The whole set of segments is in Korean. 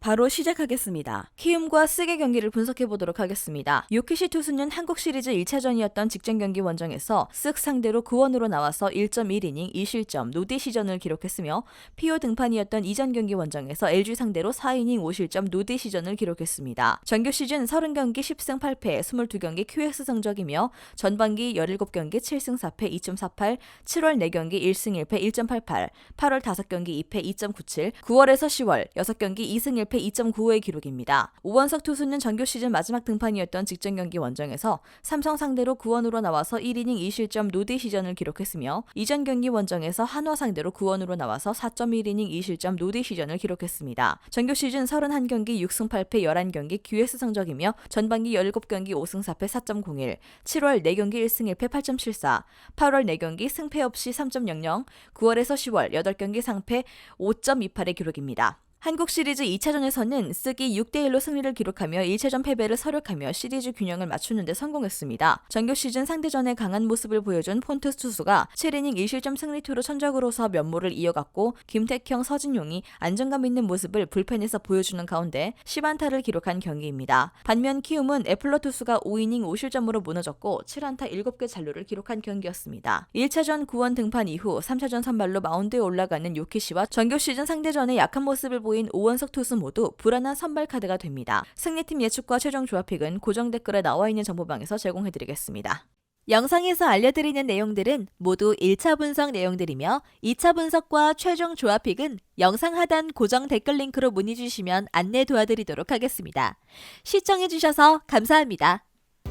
바로 시작하겠습니다. 키움과 쓰게 경기를 분석해 보도록 하겠습니다. 요키시 투수는 한국 시리즈 1차전이었던 직전 경기 원정에서 쓱 상대로 구원으로 나와서 1.1이닝 2실점 노디 시전을 기록했으며 피오 등판이었던 이전 경기 원정에서 LG 상대로 4이닝 5실점 노디 시전을 기록했습니다. 정규 시즌 30경기 10승 8패 22경기 QS 성적이며 전반기 17경기 7승 4패 2.48, 7월 4경기 1승 1패 1.88, 8월 5경기 2패 2.97, 9월에서 10월 6경기 2승 1패 2.95의 기록입니다. 오원석 투수는 정규 시즌 마지막 등판이었던 직전 경기 원정에서 삼성 상대로 9원으로 나와서 1이닝 2실점 노디 시전을 기록했으며 이전 경기 원정에서 한화 상대로 9원으로 나와서 4.1이닝 2실점 노디 시전을 기록했습니다. 정규 시즌 31경기 6승 8패 11경기 QS 성적이며 전반기 17경기 5승 4패 4.01, 7월 4경기 1승 1패 8.74, 8월 4경기 승패 없이 3.00, 9월에서 10월 8경기 상패 5.28의 기록입니다. 한국 시리즈 2차전에서는 쓰기 6대1로 승리를 기록하며 1차전 패배를 서력하며 시리즈 균형을 맞추는 데 성공했습니다. 정규 시즌 상대전에 강한 모습을 보여준 폰트스 투수가 7이닝 1실점 승리투로 천적으로서 면모를 이어갔고 김택형, 서진용이 안정감 있는 모습을 불펜에서 보여주는 가운데 10안타를 기록한 경기입니다. 반면 키움은 애플러 투수가 5이닝 5실점으로 무너졌고 7안타 7개 잔루를 기록한 경기였습니다. 1차전 9원 등판 이후 3차전 선발로 마운드에 올라가는 요키시와 정규 시즌 상대전에 약한 모습을 보인 오원석 투수 모두 불안한 선발 카드가 됩니다. 승리팀 예측과 최종 조합픽은 고정 댓글에 나와 있는 정보방에서 제공해드리겠습니다. 영상에서 알려드리는 내용들은 모두 1차 분석 내용들이며 2차 분석과 최종 조합픽은 영상 하단 고정 댓글 링크로 문의 주시면 안내 도와드리도록 하겠습니다. 시청해주셔서 감사합니다.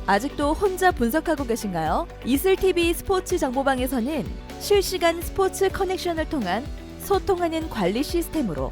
아직도 혼자 분석하고 계신가요? 이슬TV 스포츠 정보방에서는 실시간 스포츠 커넥션을 통한 소통하는 관리 시스템으로